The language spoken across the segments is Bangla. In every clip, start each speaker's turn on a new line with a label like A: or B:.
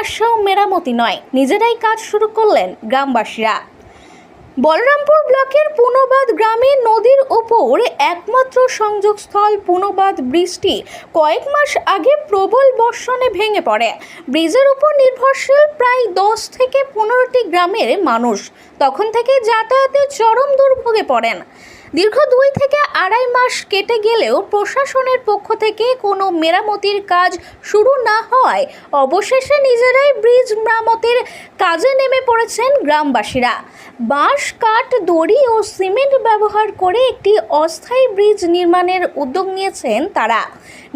A: মাসেও মেরামতি নয়। নিজেরাই কাজ শুরু করলেন গ্রামবাসীরা। বলরামপুর ব্লকের পুনবাদ গ্রামে নদীর ওপর একমাত্র সংযোগস্থল পুনবাদ ব্রিজটি কয়েক মাস আগে প্রবল বর্ষণে ভেঙে পড়ে। ব্রিজের উপর নির্ভরশীল প্রায় দশ থেকে পনেরোটি গ্রামের মানুষ। তখন থেকে যাতায়াতে চরম দুর্ভোগে পড়েন। দীর্ঘ দুই থেকে আড়াই মাস কেটে গেলেও প্রশাসনের পক্ষ থেকে কোনো মেরামতির কাজ শুরু না হওয়ায় অবশেষে নিজেরাই ব্রিজ মেরামতির কাজে নেমে পড়েছেন গ্রামবাসীরা। বাঁশ, কাঠ, দড়ি ও সিমেন্ট ব্যবহার করে একটি অস্থায়ী ব্রিজ নির্মাণের উদ্যোগ নিয়েছেন তারা।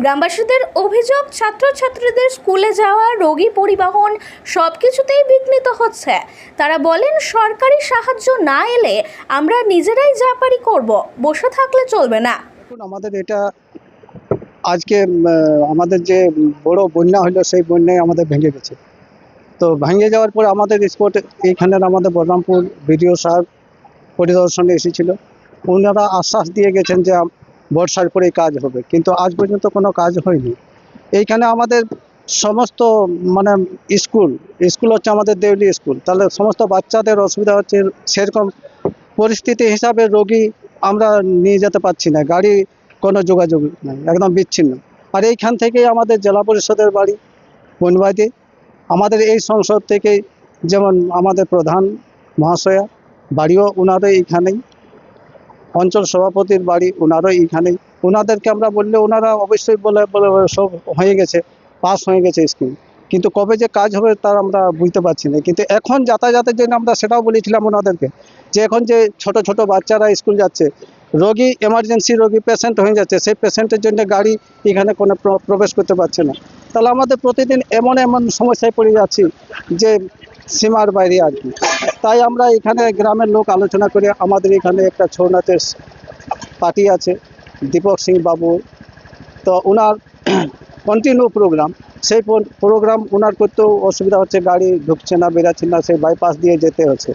A: গ্রামবাসীদের অভিযোগ, ছাত্রছাত্রীদের স্কুলে যাওয়া, রোগী পরিবহন সব কিছুতেই বিঘ্নিত হচ্ছে। তারা বলেন, সরকারি সাহায্য না এলে আমরা নিজেরাই যা পারি করব, বসে থাকলে চলবে না।
B: আমাদের এটা আজকে আমাদের যে বড় বন্যা হলো, সেই বন্যায় আমাদের ভেঙে গেছে। তো ভেঙে যাওয়ার পর আমাদের স্পট এইখানের আমাদের বলরামপুর বিডিও সাহেব পরিদর্শনে এসেছিল। ওনারা আশ্বাস দিয়ে গেছেন যে বর্ষার পরেই কাজ হবে। কিন্তু আজ পর্যন্ত কোনো কাজ হয়নি। এইখানে আমাদের সমস্ত মানে স্কুল স্কুল হচ্ছে আমাদের দেউলি স্কুল। তাহলে সমস্ত বাচ্চাদের অসুবিধা হচ্ছে, সেরকম পরিস্থিতি হিসাবে রোগী আমরা নিয়ে যেতে পারছি না। গাড়ি কোনো যোগাযোগ নাই, একদম বিচ্ছিন্ন। আর এইখান থেকেই আমাদের জেলা পরিষদের বাড়ি বনবাদী আমাদের এই সংসদ থেকে যেমন আমাদের প্রধান মহাশয়া, বাড়িও ওনারও এইখানেই। অঞ্চল সভাপতির বাড়ি ওনারও এইখানেই। ওনাদেরকে আমরা বললে ওনারা অবশ্যই বলে বলে সব হয়ে গেছে, পাস হয়ে গেছে স্কিম। কিন্তু কবে যে কাজ হবে তার আমরা বুঝতে পারছি না। কিন্তু এখন যাতায়াতের জন্য আমরা সেটাও বলেছিলাম ওনাদেরকে যে এখন যে ছোট ছোট বাচ্চারা স্কুল যাচ্ছে, রোগী এমার্জেন্সি রোগী পেশেন্ট হয়ে যাচ্ছে, সেই পেশেন্টের জন্য গাড়ি এখানে কোনো প্রবেশ করতে পারছে না। তাহলে আমাদের প্রতিদিন এমন এমন সমস্যায় পড়ে যাচ্ছি যে সীমার বাইরে আর কি। তাই আমরা এখানে গ্রামের লোক আলোচনা করে আমাদের এখানে একটা ছৌ নাচের পার্টি আছে, দীপক সিং বাবু। তো ওনার কন্টিনিউ প্রোগ্রাম সেই প্রোগ্রাম ওনার করতেও অসুবিধা হচ্ছে, গাড়ি ঢুকছে না, বেরাচ্ছে না, সেই বাইপাস দিয়ে যেতে হচ্ছে।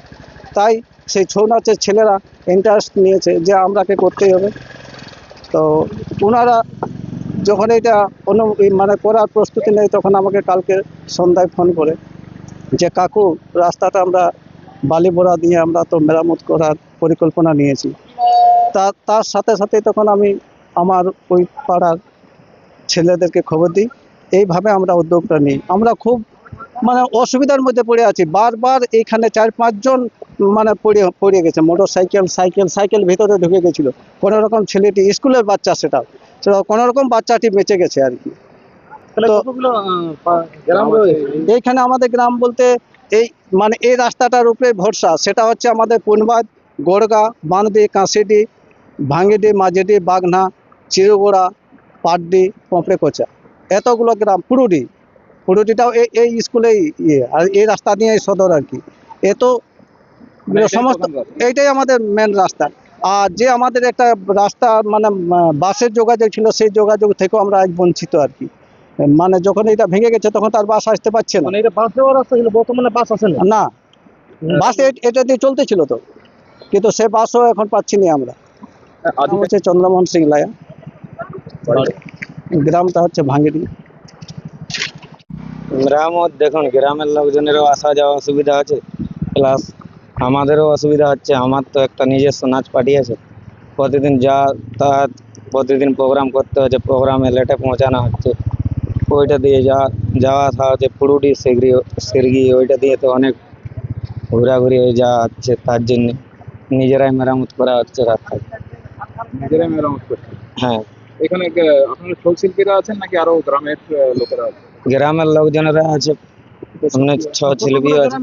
B: তাই সেই ছৌ নাচের ছেলেরা ইন্টারেস্ট নিয়েছে যে আমরাকে করতেই হবে। তো ওনারা যখন এটা অনু মানে করার প্রস্তুতি নেই তখন আমাকে কালকে সন্ধ্যায় ফোন করে যে, কাকু, রাস্তাটা আমরা বালি বোড়া দিয়ে আমরা তো মেরামত করার পরিকল্পনা নিয়েছি। তা, তার সাথে সাথে তখন আমি আমার ওই পাড়ার ছেলেদেরকে খবর দিই। এইভাবে আমরা উদ্যোগটা নিই। আমরা খুব মানে অসুবিধার মধ্যে পড়ে আছি। বারবার এইখানে চার পাঁচজন মানে পড়ে পড়ে গেছে। মোটর সাইকেল সাইকেল সাইকেল ভেতরে ঢুকে গেছিল। কোনো রকম ছেলেটি স্কুলের বাচ্চা সেটা। সেটা কোনো রকম বাচ্চাটি বেঁচে গেছে আর কি। তো- এইখানে আমাদের গ্রাম বলতে এই মানে এই রাস্তাটার উপরে ভরসা। সেটা হচ্ছে আমাদের পুনবাদ গোড়গা বানদি কাঁসিডি ভাঙ্গিডি মাঝিডি বাগনা চিরগোড়া পাটডি পঁপড়ে কোচা এতগুলো গ্রাম পুরুডি। পুরুডিটাও এই স্কুলেই ইয়ে আর এই রাস্তা নিয়ে সদর আর কি। এত
C: মানে এটাই
B: সমস্ত এইটাই আমাদের মেন রাস্তা। আর যে আমাদের একটা রাস্তা মানে বাসের যোগাযোগ ছিল সেই যোগাযোগ থেকেও আমরা আজ বঞ্চিত আর কি। মানে যখন এটা ভেঙে গেছে তখন তার বাস আসতে পারছে না।
C: মানে এটা বাস দেওয়ার রাস্তা ছিল বর্তমানে বাস আছে না?
B: না। বাস এ- এটা দিয়ে চলতেছিল তো। কিন্তু সে বাসও এখন পাচ্ছি না আমরা। হচ্ছে চন্দ্রমোহন সিং লায়া। গ্রামটা হচ্ছে ভাঙ্গিরি
D: গ্রামও দেখুন গ্রামের লোকজনেরও আসা যাওয়া অসুবিধা আছে প্লাস আমাদেরও অসুবিধা হচ্ছে আমার তো একটা নিজস্ব নাচ পার্টি আছে। প্রতিদিন যাতায়াত প্রতিদিন প্রোগ্রাম করতে হচ্ছে প্রোগ্রামে লেটে পৌঁছানো হচ্ছে। ওইটা দিয়ে যা যাওয়া আসা হচ্ছে পুরুটি সেগরি সেরগি ওইটা দিয়ে তো অনেক ঘোরাঘুরি হয়ে যাওয়া হচ্ছে তার জন্য নিজেরাই মেরামত করা হচ্ছে রাস্তা
C: নিজেরাই মেরামত করছে
D: হ্যাঁ।
C: এখানে আপনারা শিল্পীরা আছেন নাকি আরও গ্রামের লোকেরা আছে
D: গ্রামের লোকজনেরা আছে সামনে ছ
C: কতগুলো
D: আছে।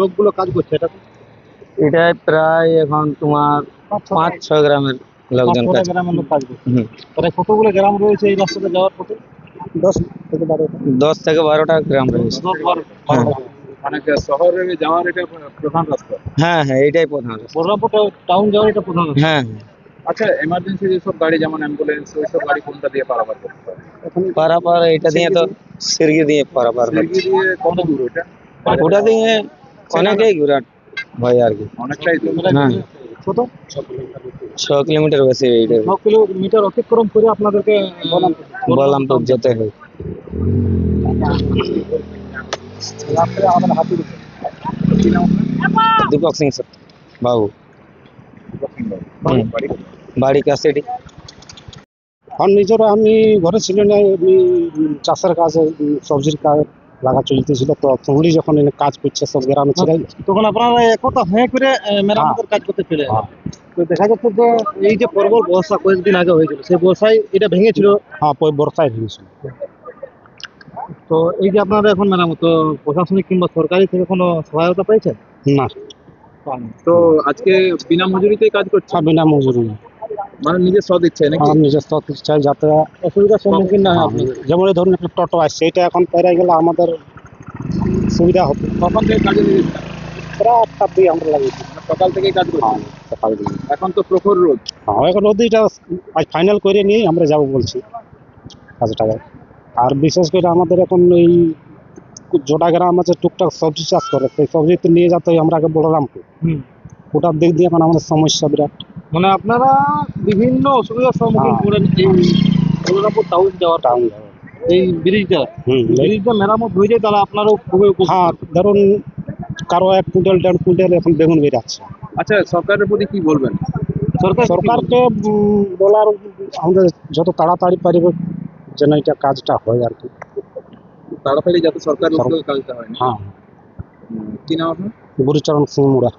C: লোকগুলো কাজ করছে এটা
D: এটাই প্রায় এখন তোমার পাঁচ ছয় গ্রামের লোকজন কাজ
C: ছটা গ্রামের লোক কাজ করছে। কতগুলো গ্রাম রয়েছে এই রাস্তাতে যাওয়ার পথে?
B: দশ থেকে বারোটা।
D: দশ থেকে বারোটা গ্রাম রয়েছে। হ্যাঁ।
C: মানে শহরে যাওয়ার এটা প্রধান রাস্তা?
D: হ্যাঁ হ্যাঁ এইটাই প্রধান
C: বলরামপুর টাউন যাওয়ার এটা প্রধান
D: হ্যাঁ
C: আচ্ছা এমার্জেন্সি যেসব গাড়ি যেমন অ্যাম্বুলেন্স ওইসব গাড়ি কোনটা দিয়ে পারাপার করতে পারে?
D: পারাপার এটা দিয়ে তো সিরগি দিয়ে পারাপার
C: সিরগি দিয়ে কত দূর ওটা
D: ওটা দিয়ে অনেকেই ঘোরাট হয় আর কি।
C: অনেকটাই দূর।
D: হ্যাঁ
C: কত?
D: ছ কিলোমিটার বেশি এইটা
C: ন কিলোমিটার অতিক্রম করে আপনাদেরকে
D: বললামপুর যেতে হয়।
C: আপনার?
D: দীপক সিং স্যার বাবু।
C: বাড়ি কোথায়?
E: আর নিজেরা আমি ঘরে ছিল না এমনি চাষের কাজে সবজির কাজ লাগা চলতেছিল। তো তখনই যখন এনে কাজ করছে সব গ্রামে ছিলাই
F: তখন আপনারা একতা হয়ে করে মেরামতের কাজ করতে চলে
E: হ্যাঁ।
F: তো দেখা যাচ্ছে যে এই যে প্রবল বর্ষা কয়েকদিন আগে হয়েছিল সেই বর্ষায় এটা ভেঙেছিল?
E: হ্যাঁ বর্ষায় ভেঙেছিল।
F: তো এই যে আপনারা এখন মেরামত প্রশাসনিক কিংবা সরকারি থেকে কোনো সহায়তা পেয়েছেন?
E: না।
C: তো আজকে বিনা মজুরিতেই কাজ করছে
E: সব বিনা মজুরি
C: মানে নিজের সদ নাকি?
E: আমার চাই যাতে
F: অসুবিধার সম্মুখীন না হয় আপনাদের
E: যেমন ধরুন একটা টোটো আসছে এটা এখন পেরে গেলে আমাদের সুবিধা হবে।
C: কখন থেকে কাজে লেগেছে
E: প্রায় আমরা লাগিয়েছি।
C: সকাল থেকেই কাজ করছে?
E: হ্যাঁ, সকাল দিকে।
C: এখন তো প্রখর রোদ।
E: হ্যাঁ এখন নদীটা আজ ফাইনাল করে নিয়ে আমরা যাব বলছি কাজটা আর বিশেষ করে আমাদের এখন এই জোটা গ্রাম আছে টুকটাক সবজি চাষ করে। সেই সবজি তো নিয়ে যেতে হয় আমরা আগে বলরামপুর ওটার দিক দিয়ে এখন আমাদের সমস্যা বিরাট।
F: মানে আপনারা বিভিন্ন অসুবিধার সম্মুখীন
E: হ্যাঁ।
F: করেন এই বলরামপুর টাউন যাওয়ার
E: টাউন
F: এই ব্রিজটা
E: হুম
F: ব্রিজটা মেরামত হয়ে যায় তাহলে আপনারও খুবই।
E: হ্যাঁ ধরুন কারও এক কুইন্টাল দেড় কুইন্টাল এখন বেগুন বেরাচ্ছে
C: আচ্ছা সরকারের প্রতি কি বলবেন?
F: সরকার
E: সরকারকে বলার আমাদের যত তাড়াতাড়ি পারিবে যেন এটা কাজটা হয় আর কি।
C: তাড়াতাড়ি যাতে সরকার
E: সর-
C: কাজটা হয় না?
E: হ্যাঁ।
C: কি নাম আপনার?
E: গুরুচরণ সিং মুড়া।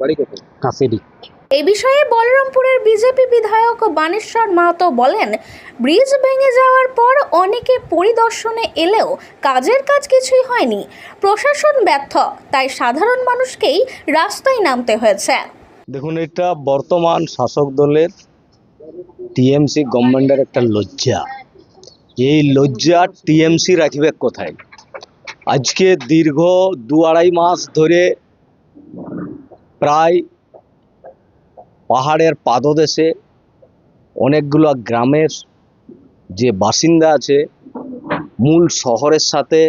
C: বাড়ি কোথায়?
E: কাশিডি
A: এই বিষয়ে বলরামপুরের বিজেপি বিধায়ক বানেশ্বর মাহাতো বলেন, ব্রিজ ভেঙে যাওয়ার পর অনেকে পরিদর্শনে এলেও কাজের কাজ কিছুই হয়নি। প্রশাসন ব্যর্থ, তাই সাধারণ মানুষকেই রাস্তায় নামতে হয়েছে।
D: দেখুন, এটা বর্তমান শাসক দলের টিএমসি গভর্নমেন্টের একটা লজ্জা। এই লজ্জা টিএমসি রাখবে কোথায়? আজকে দীর্ঘ দু আড়াই মাস ধরে প্রায় পাহাড়ের পাদদেশে অনেকগুলো গ্রামের যে বাসিন্দা আছে, মূল শহরের সাথে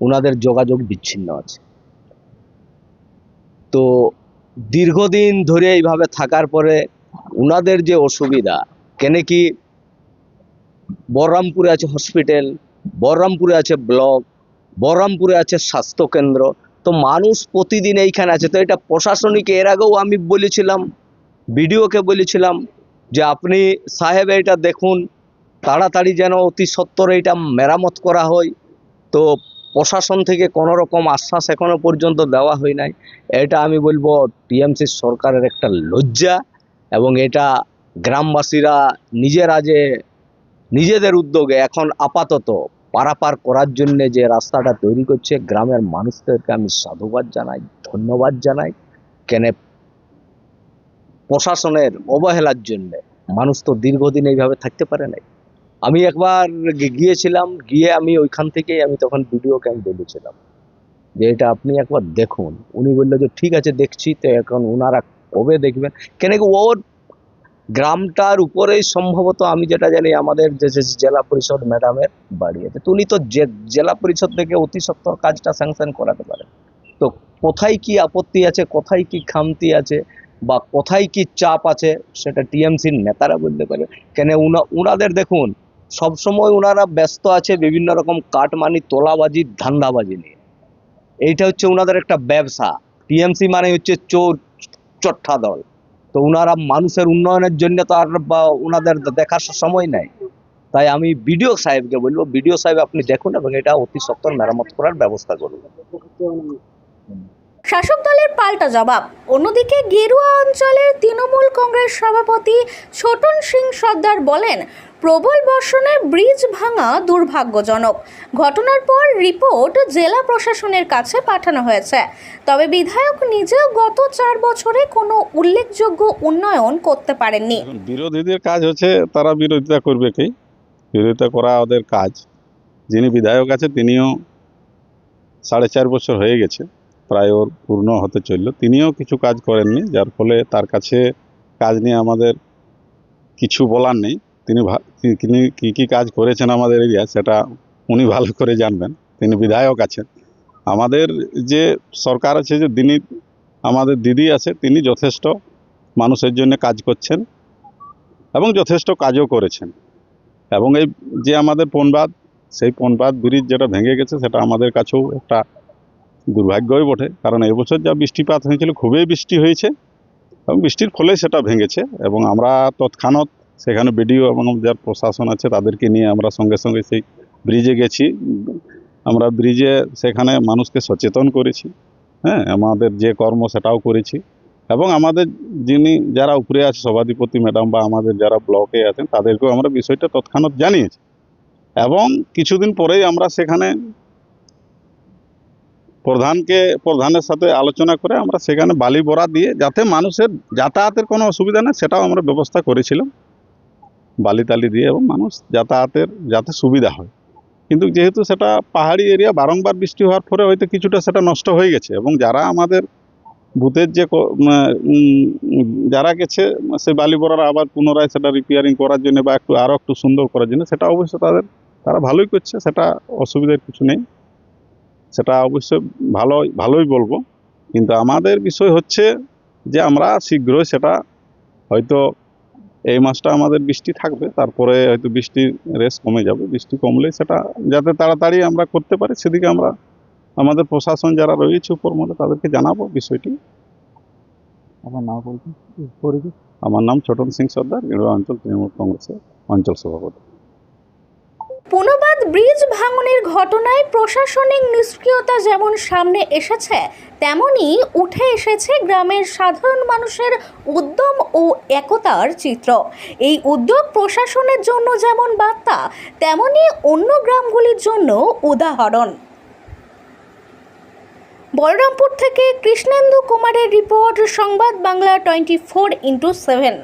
D: ওনাদের যোগাযোগ বিচ্ছিন্ন আছে। তো দীর্ঘদিন ধরে এইভাবে থাকার পরে ওনাদের যে অসুবিধা, কেন কি বহরমপুরে আছে হসপিটাল বহরমপুরে আছে ব্লক বহরমপুরে আছে স্বাস্থ্যকেন্দ্র, তো মানুষ প্রতিদিন এইখানে আছে। তো এটা প্রশাসনিক, এর আগেও আমি বলেছিলাম বিডিওকে বলেছিলাম যে আপনি সাহেব এটা দেখুন, তাড়াতাড়ি যেন অতি সত্বর এটা মেরামত করা হয়। তো প্রশাসন থেকে কোনো রকম আশ্বাস এখনও পর্যন্ত দেওয়া হয় নাই। এটা আমি বলব টিএমসি সরকারের একটা লজ্জা এবং এটা গ্রামবাসীরা নিজেরা যে নিজেদের উদ্যোগে এখন আপাতত পারাপার করার জন্য যে রাস্তাটা তৈরি করছে, গ্রামের মানুষদেরকে আমি সাধুবাদ জানাই, ধন্যবাদ জানাই। কেন প্রশাসনের অবহেলার জন্য মানুষ তো দীর্ঘদিন এইভাবে থাকতে পারে নাই। আমি একবার গিয়েছিলাম, গিয়ে আমি ওইখান থেকেই আমি তখন ভিডিও ক্যাম্প বলেছিলাম যে এটা আপনি একবার দেখুন। উনি বলল যে, ঠিক আছে, দেখছি। তো এখন ওনারা কবে দেখবেন? কেন ওর গ্রামটার উপরেই সম্ভবত আমি যেটা জানি আমাদের যে জেলা পরিষদ ম্যাডামের বাড়ি আছে তো উনি তো জেলা পরিষদ থেকে অতি সত্বর কাজটা স্যাংশন করাতে পারেন। তো কোথায় কি আপত্তি আছে, কোথায় কি খামতি আছে? বা কোথায় কি চাপ আছে সেটা টিএমসির নেতারা বলতে পারে। কেন উনা, উনাদের দেখুন, সবসময় ওনারা ব্যস্ত আছে বিভিন্ন রকম কাটমানি, তোলাবাজি, ধান্দাবাজি নিয়ে। এইটা হচ্ছে ওনাদের একটা ব্যবসা। টিএমসি মানে হচ্ছে চোর চট্টা দল। তো ওনারা মানুষের উন্নয়নের জন্য তো আর বা ওনাদের দেখার সময় নাই। তাই আমি বিডিও সাহেবকে বলব, বিডিও সাহেব আপনি দেখুন এবং এটা অতি সত্বর মেরামত করার ব্যবস্থা করুন।
A: শাসক দলের পাল্টা জবাব। অন্যদিকে গেরুয়া অঞ্চলের তৃণমূল কংগ্রেস সভাপতি ছোটন সিং সর্দার বলেন, প্রবল বর্ষণে ব্রিজ ভাঙা দুর্ভাগ্যজনক। ঘটনার পর রিপোর্ট জেলা প্রশাসনের কাছে পাঠানো হয়েছে। তবে বিধায়ক নিজেও গত চার বছরে কোনো উল্লেখযোগ্য উন্নয়ন করতে পারেননি।
G: বিরোধীদের কাজ হচ্ছে তারা বিরোধিতা করবে কি? বিরোধিতা করা ওদের কাজ। যিনি বিধায়ক আছে তিনিও সাড়ে চার বছর হয়ে গেছে। প্রায় ওর পূর্ণ হতে চলল। তিনিও কিছু কাজ করেননি, যার ফলে তার কাছে কাজ নিয়ে আমাদের কিছু বলার নেই। তিনি তিনি কী কী কাজ করেছেন আমাদের এরিয়া, সেটা উনি ভালো করে জানবেন। তিনি বিধায়ক আছেন। আমাদের যে সরকার আছে, যে তিনি আমাদের দিদি আছে, তিনি যথেষ্ট মানুষের জন্য কাজ করছেন এবং যথেষ্ট কাজও করেছেন। এবং এই যে আমাদের পনবাদ সেই পনবাদ ব্রিজ যেটা ভেঙে গেছে, সেটা আমাদের কাছেও একটা দুর্ভাগ্যই বটে। কারণ এবছর যা বৃষ্টিপাত হয়েছিল, খুবই বৃষ্টি হয়েছে এবং বৃষ্টির ফলে সেটা ভেঙেছে এবং আমরা তৎক্ষণাৎ সেখানে বিডিও এবং যার প্রশাসন আছে, তাদেরকে নিয়ে আমরা সঙ্গে সঙ্গে সেই ব্রিজে গেছি। আমরা ব্রিজে সেখানে মানুষকে সচেতন করেছি। হ্যাঁ আমাদের যে কর্ম সেটাও করেছি এবং আমাদের যিনি যারা উপরে আছে, সভাধিপতি ম্যাডাম বা আমাদের যারা ব্লকে আছেন, তাদেরকেও আমরা বিষয়টা তৎক্ষণাৎ জানিয়েছি। এবং কিছুদিন পরেই আমরা সেখানে প্রধানকে, প্রধানের সাথে আলোচনা করে আমরা সেখানে বালি বরা দিয়ে যাতে মানুষের যাতায়াতের কোনো অসুবিধা নেই, সেটাও আমরা ব্যবস্থা করেছিলাম। বালি টালি দিয়ে এবং মানুষ যাতায়াতের যাতে সুবিধা হয়। কিন্তু যেহেতু সেটা পাহাড়ি এরিয়া, বারংবার বৃষ্টি হওয়ার পরে হয়তো কিছুটা সেটা নষ্ট হয়ে গেছে এবং যারা আমাদের ভূতের যে যারা গেছে, সে বালি বরার আবার পুনরায় সেটা রিপেয়ারিং করার জন্য বা একটু আরও একটু সুন্দর করার জন্য, সেটা অবশ্য তাদের, তারা ভালোই করছে, সেটা অসুবিধার কিছু নেই। সেটা অবশ্যই ভালো ভালোই বলব। কিন্তু আমাদের বিষয় হচ্ছে যে আমরা শীঘ্রই সেটা হয়তো এই মাসটা আমাদের বৃষ্টি থাকবে তারপরে হয়তো বৃষ্টির রেস কমে যাবে। বৃষ্টি কমলে সেটা যাতে তাড়াতাড়ি আমরা করতে পারি সেদিকে আমরা আমাদের প্রশাসন যারা রয়েছে উপর মধ্যে তাদেরকে জানাব বিষয়টি।
F: আমার নাম বলছি
G: আমার নাম ছোটন সিং সর্দার গেরুয়া অঞ্চল তৃণমূল কংগ্রেসের অঞ্চল সভাপতি।
A: পুনবাদ ব্রিজ ভাঙনের ঘটনায় প্রশাসনিক নিষ্ক্রিয়তা যেমন সামনে এসেছে, তেমনি উঠে এসেছে গ্রামের সাধারণ মানুষের উদ্যম ও একতার চিত্র। এই উদ্যোগ প্রশাসনের জন্য যেমন বার্তা, তেমনি অন্য গ্রামগুলির জন্য উদাহরণ। বলরামপুর থেকে কৃষ্ণেন্দু কুমারের রিপোর্ট, সংবাদ Bangla twenty four into seven.